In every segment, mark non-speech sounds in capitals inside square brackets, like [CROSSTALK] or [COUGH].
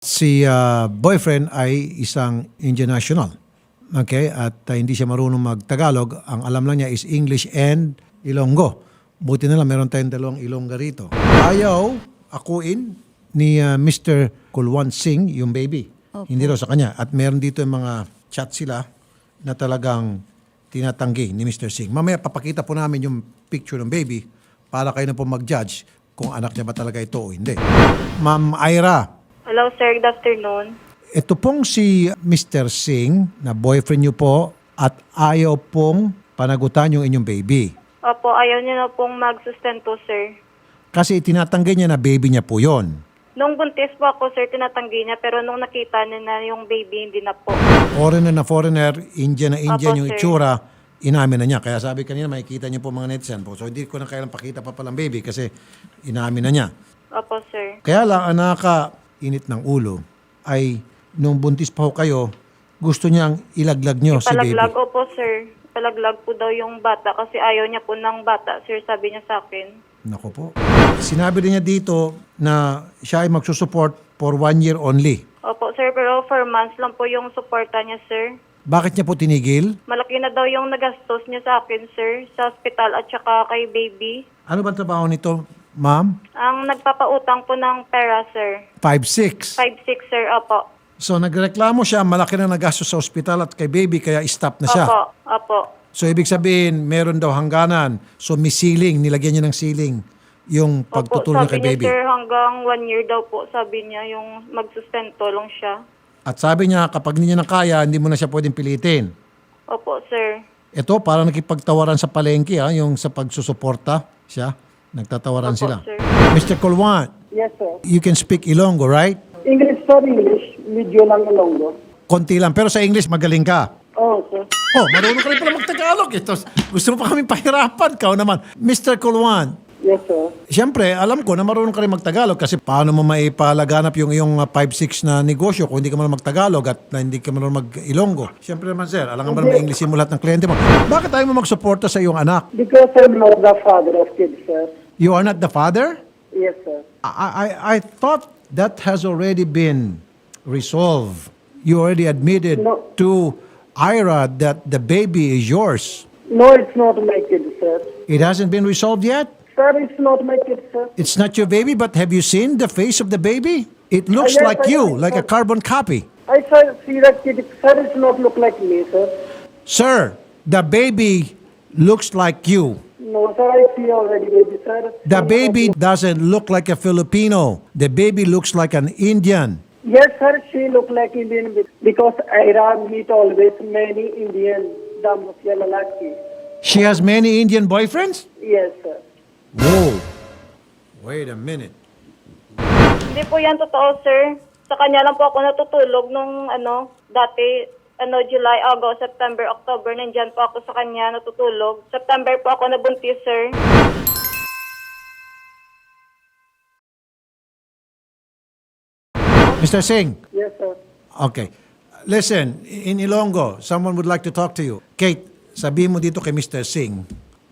Si ah, boyfriend ay isang Indian national. Okay? At ah, hindi siya marunong mag-Tagalog. Ang alam lang niya is English and Ilonggo. Buti na lang meron tayong dalawang Ilongga rito. Ayaw akuin ni ah, Mr. Kulwan Singh yung baby. Hindi raw sa kanya. At meron dito yung mga chat sila na talagang tinatanggi ni Mr. Singh. Mamaya papakita po namin yung picture ng baby para kayo na po mag-judge kung anak niya ba talaga ito o hindi. Ma'am Ira, Hello, sir. Good afternoon. ito pong si Mr. Singh na boyfriend niyo po at ayaw pong panagutan yung inyong baby. Opo, ayaw niya na pong magsustento, sir. Kasi itinatanggi niya na baby niya po yon. Nung buntis po ako, sir, tinatanggi niya. Pero nung nakita niya na yung baby, hindi na po. Foreigner na foreigner, Indian na Indian Opo, yung sir. itsura, inamin na niya. Kaya sabi kanina, makikita niyo po mga netizen po. So hindi ko na kailang pakita pa palang baby kasi inamin na niya. Opo, sir. Kaya lang, ang nakaka-init ng ulo ay nung buntis pa ho kayo, gusto niyang ilaglag niyo si baby. Palaglag, opo, sir. Palaglag po daw yung bata kasi ayaw niya po ng bata, sir, sabi niya sa akin. Nako po. Sinabi din niya dito na siya ay magsusupport for one year only. Opo, sir, pero for months lang po yung suporta niya, sir. Bakit niya po tinigil? Malaki na daw yung nagastos niya sa akin, sir, sa hospital at saka kay baby. Ano ba ang trabaho nito, ma'am? Ang nagpapautang po ng pera, sir. 5'6". 5'6", sir, opo. So nagreklamo siya, malaki na nagastos sa ospital at kay baby kaya stop na siya. Opo, opo. So ibig sabihin, meron daw hangganan. So may ceiling, nilagyan niya ng ceiling yung Opo, pagtutulong sabi kay niya, baby. sir, hanggang one year daw po, sabi niya, yung magsustento lang siya. At sabi niya, kapag hindi niya na kaya, hindi mo na siya pwedeng pilitin. Opo, sir. Ito, parang nakipagtawaran sa palengke, ha, yung sa pagsusuporta siya. Nagtatawaran Opo, sila. sir. Mr. Colwan, Yes, sir. you can speak Ilonggo, right? English, sir, English. Medyo lang Ilonggo. Konti lang. Pero sa English, magaling ka. Oh, sir. Oh, marunong ka rin pala mag-Tagalog. Ito, gusto mo pa kami pahirapan. Kau naman. Mr. Colwan, Yes, sir. Siyempre, alam ko na marunong ka rin mag-Tagalog kasi paano mo maipalaganap yung iyong uh, 5-6 na negosyo kung hindi ka marunong mag-Tagalog at na hindi ka marunong mag-Ilonggo. Siyempre naman, sir, alam nga ba na English mo lahat ng kliyente mo. Bakit tayo mo magsuporta sa iyong anak? Because I'm not the father of kids, sir. You are not the father? Yes, sir. I, I, I thought that has already been resolved. You already admitted No. to Ira that the baby is yours. No, it's not my kid, sir. It hasn't been resolved yet? Sir, it's not my kid, sir. It's not your baby, but have you seen the face of the baby? It looks yes, like I- you, like a carbon copy. I sir, see that kid. Sir, it's not look like me, sir. Sir, the baby looks like you. No, sir, I see already, baby, sir. The baby doesn't look like a Filipino. The baby looks like an Indian. Yes, sir, she look like Indian because Iran meet always many Indian. She has many Indian boyfriends? Yes, sir. Whoa. Wait a minute. Hindi po yan totoo, sir. Sa kanya lang po ako natutulog nung, ano, dati, ano, July, August, September, October, nandyan po ako sa kanya natutulog. September po ako nabuntis, sir. Mr. Singh. Yes, sir. Okay. Listen, in Ilonggo, someone would like to talk to you. Kate, sabihin mo dito kay Mr. Singh,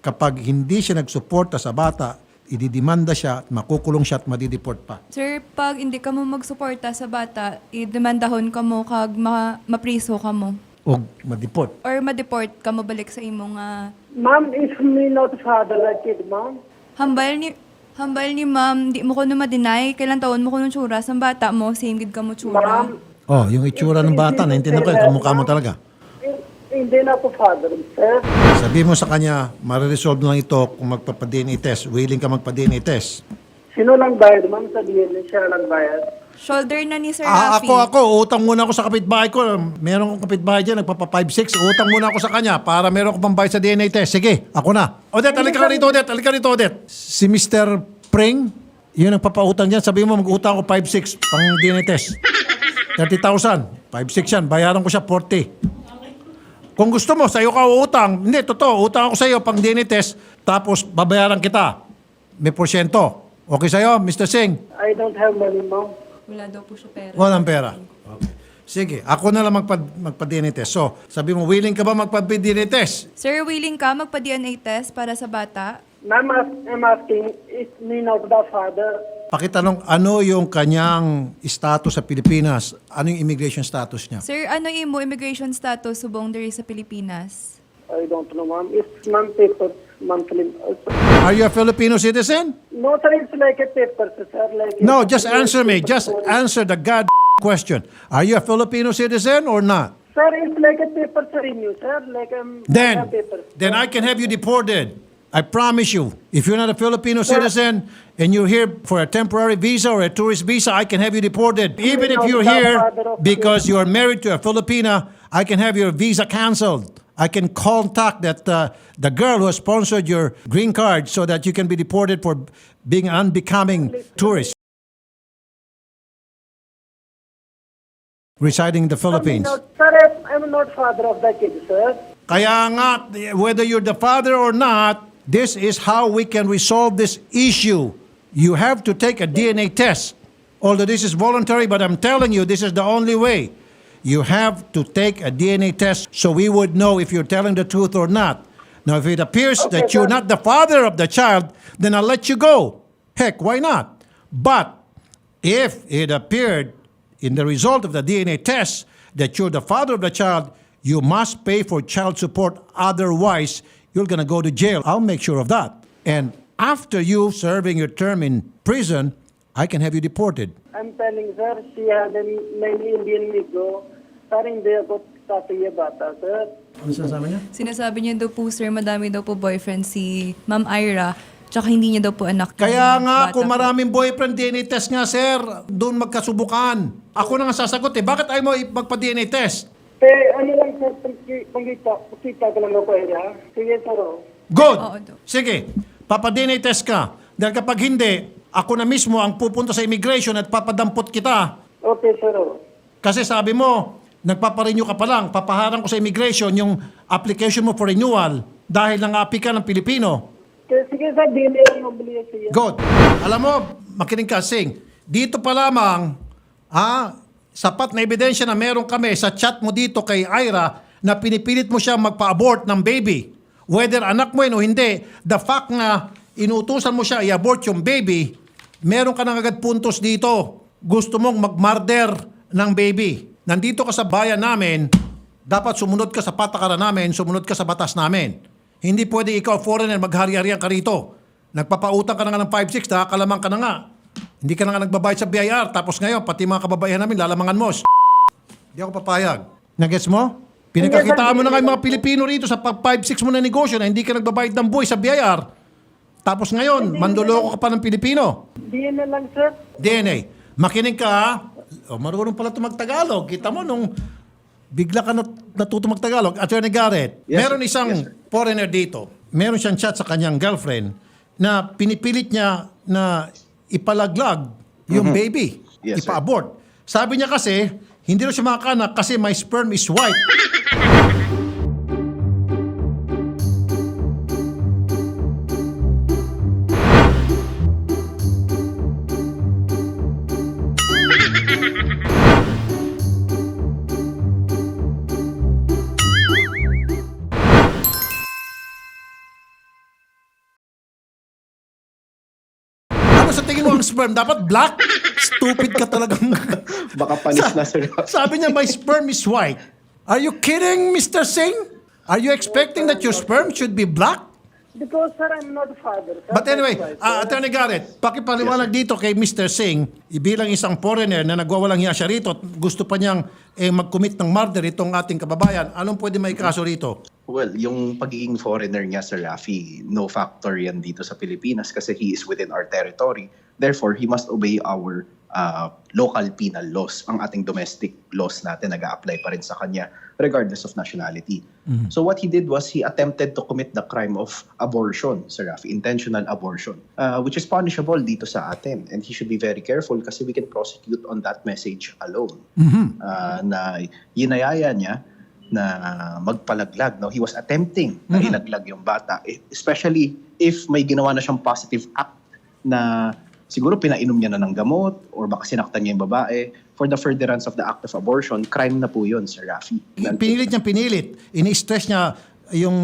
kapag hindi siya nagsuporta sa bata, ididimanda siya, at makukulong siya at madideport pa. Sir, pag hindi ka mo magsuporta sa bata, i-demandahon ka mo kag ma mapriso ka mo. O madeport. Or ma-deport ka mo balik sa imong nga Ma'am, if me not father the kid, ma'am. hambal ni hambal ni ma'am, di mo ko na ma-deny, kailan taon mo ko nung tsura sa bata mo, same gid ka mo tsura. Ma'am, Oh, yung itsura ng bata, naintindihan ko, yung kamukha mo talaga. Hin- hindi na po father, sir. Sabi mo sa kanya, mariresolve lang ito kung magpapa-DNA test. Willing ka magpa-DNA test. Sino lang bayad, ma'am, sa DNA? Siya lang bayad. Shoulder na ni Sir Ah, Rafi. ako, ako, utang muna ako sa kapitbahay ko. Meron akong kapitbahay dyan, nagpapa 5-6. Utang muna ako sa kanya para meron ko pang bayad sa DNA test. Sige, ako na. Odette, halika ka rito, Odette. Halika rito, Odette. Si Mr. Pring, yun ang papautang dyan. Sabi mo, mag-utang ako 5-6 pang DNA test. 30,000. 5-6 yan. Bayaran ko siya 40. Kung gusto mo, sa'yo ka uutang. Hindi, totoo. Utang ako sa'yo pang DNA test. Tapos, babayaran kita. May porsyento. Okay sa'yo, Mr. Singh? I don't have money, ma'am. Wala daw po siya pera. Walang pera. Okay. Sige, ako na lang magpa, magpa-DNA test. So, sabi mo, willing ka ba magpa-DNA test? Sir, willing ka magpa-DNA test para sa bata? Ma'am, I'm asking, is not the father? Pakitanong, ano yung kanyang status sa Pilipinas? Ano yung immigration status niya? Sir, ano imo immigration status subong diri sa Pilipinas? I don't know, ma'am. It's ma'am papers monthly. Also. Are you a Filipino citizen? No, sir, it's like a paper, sir. Like No, just answer me. Just answer the god question. Are you a Filipino citizen or not? Sir, it's like a paper, sir, in you, sir. Like um, Then, a paper. then I can have you deported. I promise you. If you're not a Filipino citizen and you're here for a temporary visa or a tourist visa, I can have you deported. Even if you're here because you are married to a Filipina, I can have your visa canceled. I can contact that uh, the girl who has sponsored your green card so that you can be deported for being an unbecoming tourist residing in the Philippines. No, sir, I'm- I'm not father of the kid, sir. Kaya nga, whether you're the father or not, this is how we can resolve this issue. You have to take a DNA test. Although this is voluntary, but I'm telling you, this is the only way. You have to take a DNA test so we would know if you're telling the truth or not. Now, if it appears Okay, that you're not the father of the child, then I'll let you go. Heck, why not? But if it appeared in the result of the DNA test that you're the father of the child, you must pay for child support. Otherwise, you're going to go to jail. I'll make sure of that. And after you serving your term in prison, I can have you deported. I'm telling, sir, she had a many Indian Negro. Sir, hindi ako tatuya bata, sir. Ano sinasabi niya? Sinasabi niya daw po, sir, madami daw po boyfriend si Ma'am Ira, tsaka hindi niya daw po anak. Kaya nga, bata kung po. maraming boyfriend DNA test nga, sir, doon magkasubukan. Ako na nga sasagot eh. Bakit ayaw mo magpa-DNA test? Eh, ano lang, sir, pangkita, pangkita ko lang ako, eh, ha? Sige, sir, oh. Good. Oo, Dok. Sige, papa-DNA test ka. Dahil kapag hindi, ako na mismo ang pupunta sa immigration at papadampot kita. Okay, sir, oh. Kasi sabi mo, nagpaparenew ka pa lang, papaharang ko sa immigration yung application mo for renewal dahil nang-aapi ka ng Pilipino. Okay, sige, sir, DNA lang mabili siya. Good. Alam mo, makinig ka, Sing. Dito pa lamang, ah, sapat na ebidensya na meron kami sa chat mo dito kay Ira na pinipilit mo siya magpa-abort ng baby. Whether anak mo yun o hindi, the fact na inutusan mo siya i-abort yung baby, meron ka nang agad puntos dito. Gusto mong mag-murder ng baby. Nandito ka sa bayan namin, dapat sumunod ka sa patakaran namin, sumunod ka sa batas namin. Hindi pwede ikaw foreigner maghari-harian ka rito. Nagpapautang ka na nga ng 5-6, nakakalamang ka na nga. Hindi ka na nga nagbabayad sa BIR, tapos ngayon, pati mga kababaihan namin, lalamangan mo. Hindi ako papayag. Nagets mo? Pinagkakitaan mo na nga yung mga Pilipino rito sa pag 5-6 mo na negosyo na hindi ka nagbabayad ng buhay sa BIR. Tapos ngayon, mandoloko ka pa ng Pilipino. DNA lang, sir. DNA. Makinig ka ha. O, marunong pala ito magtagalog. Kita mo nung bigla ka nat- natuto magtagalog. Attorney Garrett, Yes, meron isang Yes, sir. foreigner dito. Meron siyang chat sa kanyang girlfriend na pinipilit niya na ipalaglag yung baby. Mm-hmm. Yes, sir. ipa-abort. Sabi niya kasi, hindi rin siya makakanak kasi my sperm is white. Ang sperm? Dapat black? Stupid ka talagang... Baka panis na, sir. Sabi niya, my sperm is white. Are you kidding, Mr. Singh? Are you expecting that your sperm should be black? Because, sir, I'm not father. Sir. But anyway, uh. Attorney Garrett, pakipaliwanag dito kay Mr. Singh, bilang isang foreigner na nagwawalang hiya siya rito at gusto pa niyang eh, mag-commit ng murder itong ating kababayan, anong pwede may kaso rito? Well, yung pagiging foreigner niya, Sir Rafi, no factor yan dito sa Pilipinas kasi he is within our territory. Therefore, he must obey our uh, local penal laws. Ang ating domestic laws natin nag apply pa rin sa kanya regardless of nationality. So what he did was he attempted to commit the crime of abortion, Sir Rafi, intentional abortion, uh, which is punishable dito sa atin. And he should be very careful kasi we can prosecute on that message alone. Uh, na yinayaya niya na magpalaglag. No? He was attempting na ilaglag yung bata. Eh, Especially if may ginawa na siyang positive act na siguro pinainom niya na ng gamot or baka sinaktan niya yung babae. For the furtherance of the act of abortion, crime na po yun, Sir Rafi. Pinilit niya pinilit. Ini-stress niya yung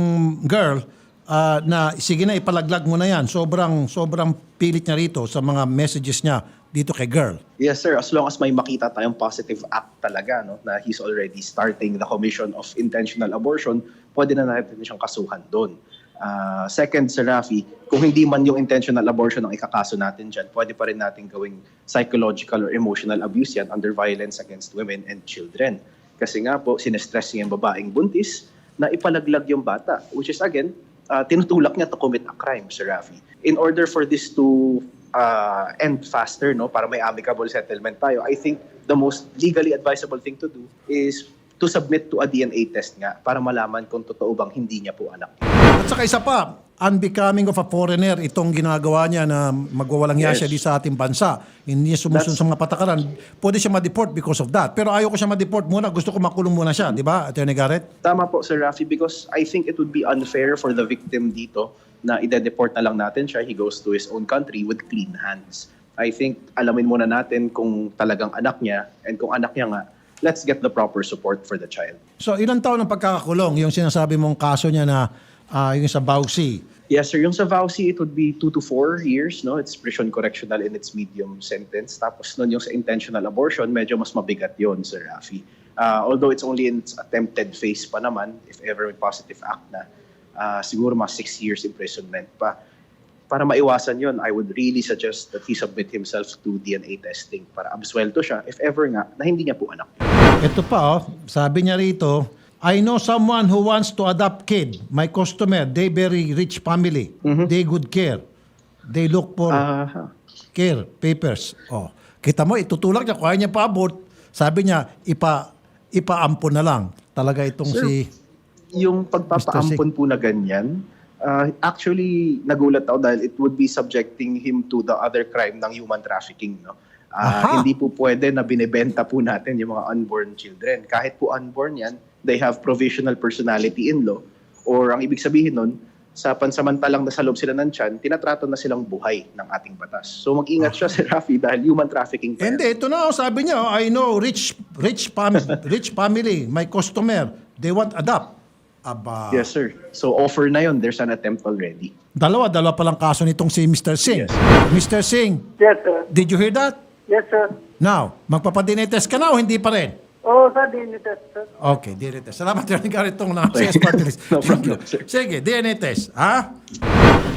girl ah, na sige na ipalaglag mo na yan. Sobrang sobrang pilit niya rito sa mga messages niya dito kay girl. Yes, sir. As long as may makita tayong positive act talaga, no, na he's already starting the commission of intentional abortion, pwede na natin siyang kasuhan doon. Ah, second, Sir Rafi, kung hindi man yung intentional abortion ang ikakaso natin dyan, pwede pa rin natin gawing psychological or emotional abuse yan under violence against women and children. Kasi nga po, sinestress niya yung babaeng buntis na ipalaglag yung bata, which is again, ah, tinutulak niya to commit a crime, Sir Rafi. In order for this to uh, end faster, no, para may amicable settlement tayo, I think the most legally advisable thing to do is to submit to a DNA test nga para malaman kung totoo bang hindi niya po anak. At saka isa pa, unbecoming of a foreigner itong ginagawa niya na magwawalang yes. Siya di sa ating bansa. Hindi niya sumusunod sa mga patakaran. Pwede siya ma-deport because of that. Pero ayaw ko siya ma-deport muna. Gusto ko makulong muna siya. Di ba, Attorney Garrett? Tama po, Sir Rafi, because I think it would be unfair for the victim dito na ide-deport na lang natin siya. He goes to his own country with clean hands. I think alamin muna natin kung talagang anak niya and kung anak niya nga, let's get the proper support for the child. So ilang taon ang pagkakakulong? Yung sinasabi mong kaso niya na ah, yung sa Bausi. Yes, sir. Yung sa VAUSI, it would be two to four years, no? It's prison correctional in its medium sentence. Tapos nun yung sa intentional abortion, medyo mas mabigat yon Sir Rafi. Uh, although it's only in its attempted phase pa naman, if ever may positive act na, uh, siguro mga six years imprisonment pa. Para maiwasan yon, I would really suggest that he submit himself to DNA testing para absuelto siya, if ever nga, na hindi niya po anak. Ito pa, oh, sabi niya rito, I know someone who wants to adopt kid. My customer, they very rich family. They good care. They look for Ah, care papers. Oh, kita mo itutulak niya kaya niya pa abort. Sabi niya ipa ipaampon na lang. Talaga itong Sir, si yung pagpapaampon po na ganyan, uh, actually nagulat ako dahil it would be subjecting him to the other crime ng human trafficking. No? Aha. Uh, hindi po pwede na binebenta po natin yung mga unborn children. Kahit po unborn yan, they have provisional personality in law. Or ang ibig sabihin nun, sa pansamantalang nasa loob sila ng tiyan, tinatrato na silang buhay ng ating batas. So mag-ingat siya si Rafi dahil human trafficking pa. Hindi, ito na oh, sabi niya, oh, I know rich rich fam [LAUGHS] rich family, my customer, they want adopt. Aba. Yes, sir. So offer na yon. There's an attempt already. Dalawa, dalawa pa lang kaso nitong si Mr. Singh. Yes. Mr. Singh, Yes, sir. did you hear that? Yes, sir. Now, magpapadine test ka na o hindi pa rin? Oo, sir, DNA test, sir. Okay, DNA test. Salamat rin Garrett tong na CS Party List. No Thank you. problem, sir. Sige, DNA test. Ha?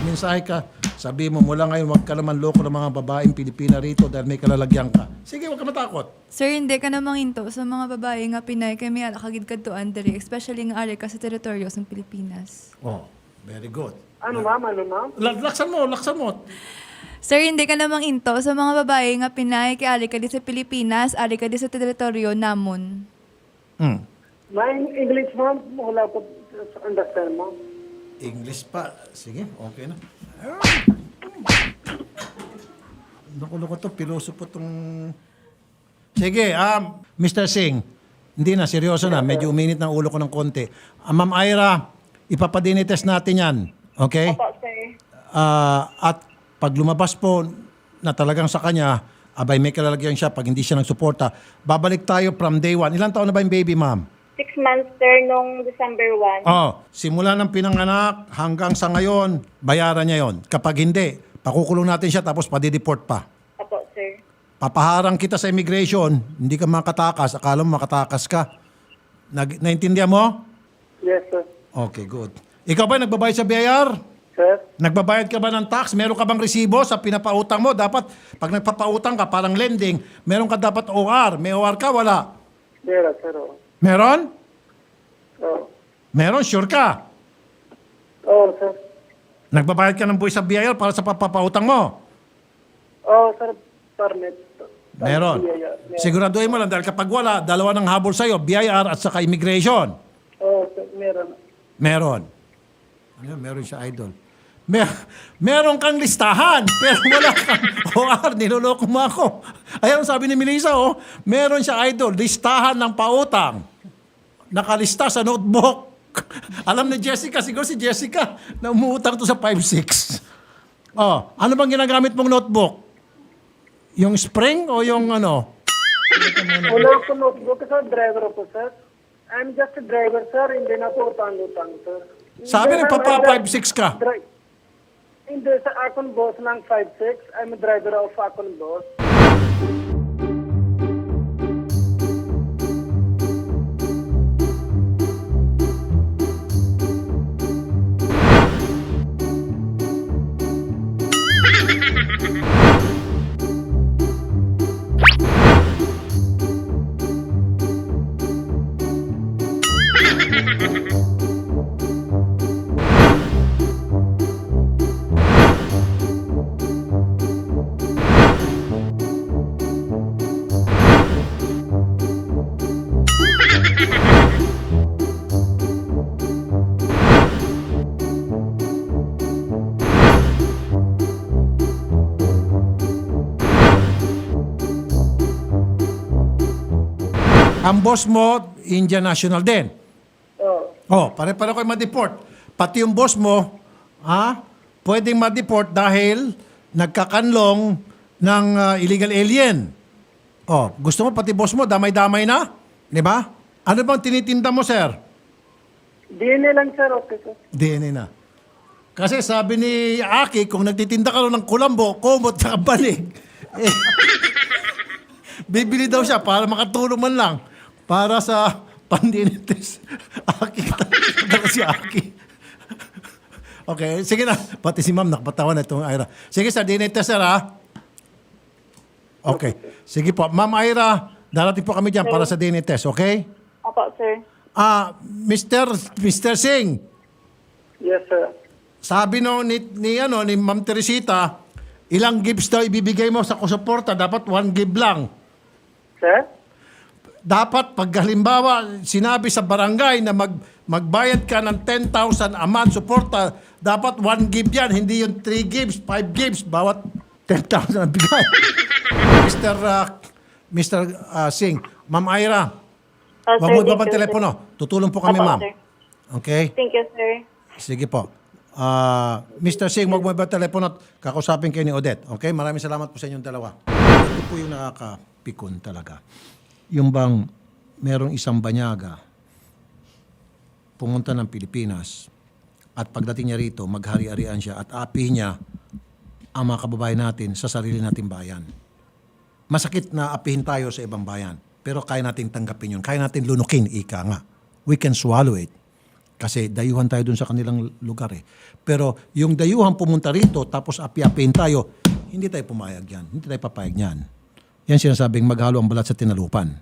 Mensahe ka. Sabi mo, mula ngayon, huwag ka naman loko ng mga babaeng Pilipina rito dahil may kalalagyan ka. Sige, huwag ka matakot. Sir, hindi ka namang hinto sa mga babae nga Pinay kay may alakagid ka to Andre, especially nga ari ka sa teritoryo sa Pilipinas. Oh, very good. Ano, ma'am? Ano, ma'am? La- Laksan mo, laksan mo. Sir, hindi ka namang into sa mga babae nga Pinay kay ari ka di sa Pilipinas, ari ka di sa teritoryo namon. Hmm. My English, ma'am, wala ko understand, ma'am. English pa. Sige, okay na. Nakulo ko to, piloso po tong... Sige, um, Mr. Singh, hindi na, seryoso na. Medyo uminit ng ulo ko ng konti. Ah, Ma'am Ira, ipapadinitest natin yan. Okay? Opo, sir. Ah, at pag lumabas po na talagang sa kanya, abay may kalalagyan siya pag hindi siya nagsuporta, babalik tayo from day one. Ilang taon na ba yung baby, ma'am? Six months, sir, nung December 1. Oh, simula ng pinanganak hanggang sa ngayon, bayaran niya yon. Kapag hindi, pakukulong natin siya tapos padideport pa. Opo, sir. Papaharang kita sa immigration, hindi ka makatakas, akala mo makatakas ka. Nag, naintindihan mo? Yes, sir. Okay, good. Ikaw ba nagbabayad sa BIR? Sir? Nagbabayad ka ba ng tax? Meron ka bang resibo sa pinapautang mo? Dapat, pag nagpapautang ka, parang lending, meron ka dapat OR. May OR ka? Wala. Meron, sir. Oo. Meron? Oo. Meron, sure ka. Oo, sir. Nagbabayad ka ng buwis sa BIR para sa papautang mo? Oo, sir. Permit. Meron. Yeah. Meron. Siguraduhin mo lang dahil kapag wala, dalawa ng habol sa'yo, BIR at saka immigration. Oo, sir. Meron. Meron. Ano, meron siya idol. Mer meron kang listahan, [LAUGHS] pero wala kang OR, niloloko mo ako. Ang sabi ni Melissa, oh, meron siya idol, listahan ng pautang. Nakalista sa notebook. [LAUGHS] Alam ni Jessica, siguro si Jessica, na umuutang to sa 5-6. Oh, ano bang ginagamit mong notebook? Yung spring o yung ano? Wala ko notebook, sir. Driver ako, sir. I'm just a driver, sir. Hindi na po utang-utang, sir. Sabi nagpapa I'm a 5'6 ka. dri- Hindi, sa Akon Boss ng 5'6". I'm a driver of Akon Boss. [LAUGHS] Ang boss mo, Indian National din. Oh. Oh, pare-pare kayo ma-deport. Pati yung boss mo, ha, pwedeng ma-deport dahil nagkakanlong ng ah, illegal alien. Oh, gusto mo pati boss mo, damay-damay na? Di ba? Ano bang tinitinda mo, sir? DNA lang, sir. Okay, sir. DNA na. Kasi sabi ni Aki, kung nagtitinda ka ng kulambo, kumot sa balig, [LAUGHS] eh, bibili daw siya para makatulong man lang para sa pandinitis. [LAUGHS] Aki, talaga si Aki. Okay, sige na. Pati si ma'am nakapatawa na itong Ira. Sige sir, test sir ha. Okay. Sige po. Ma'am Ira, darating po kami dyan para sa DNA test, okay? Opo, sir. Ah, Mr. Mr. Singh, Yes, sir. sabi no ni, ni ano ni Ma'am Teresita, ilang gives daw ibibigay mo sa kusuporta, dapat one give lang. Sir? Dapat pag halimbawa sinabi sa barangay na mag magbayad ka ng 10,000 a month suporta, dapat one give yan, hindi yung 3 gives, 5 gives, bawat 10,000 ang bigay. [LAUGHS] Mr. uh, Mr. uh, Singh, Ma'am Ira, Ah, wag mo ibabang telepono. Tutulong po kami, Opo, ma'am. sir. Okay? Thank you, sir. Sige po. Ah, Mr. Singh, wag mo ba telepono at kakausapin kayo ni Odette. Okay? Maraming salamat po sa inyong dalawa. Ito po yung nakakapikon talaga. Yung bang merong isang banyaga pumunta ng Pilipinas at pagdating niya rito, maghari-harian siya at api niya ang mga kababayan natin sa sarili nating bayan. Masakit na apihin tayo sa ibang bayan. Pero kaya nating tanggapin yun. Kaya natin lunukin, ika nga. We can swallow it. Kasi dayuhan tayo dun sa kanilang lugar eh. Pero yung dayuhan pumunta rito tapos api-apihin tayo, hindi tayo pumayag yan. Hindi tayo papayag yan. Yan sinasabing maghalo ang balat sa tinalupan.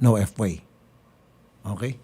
No F-way. Okay?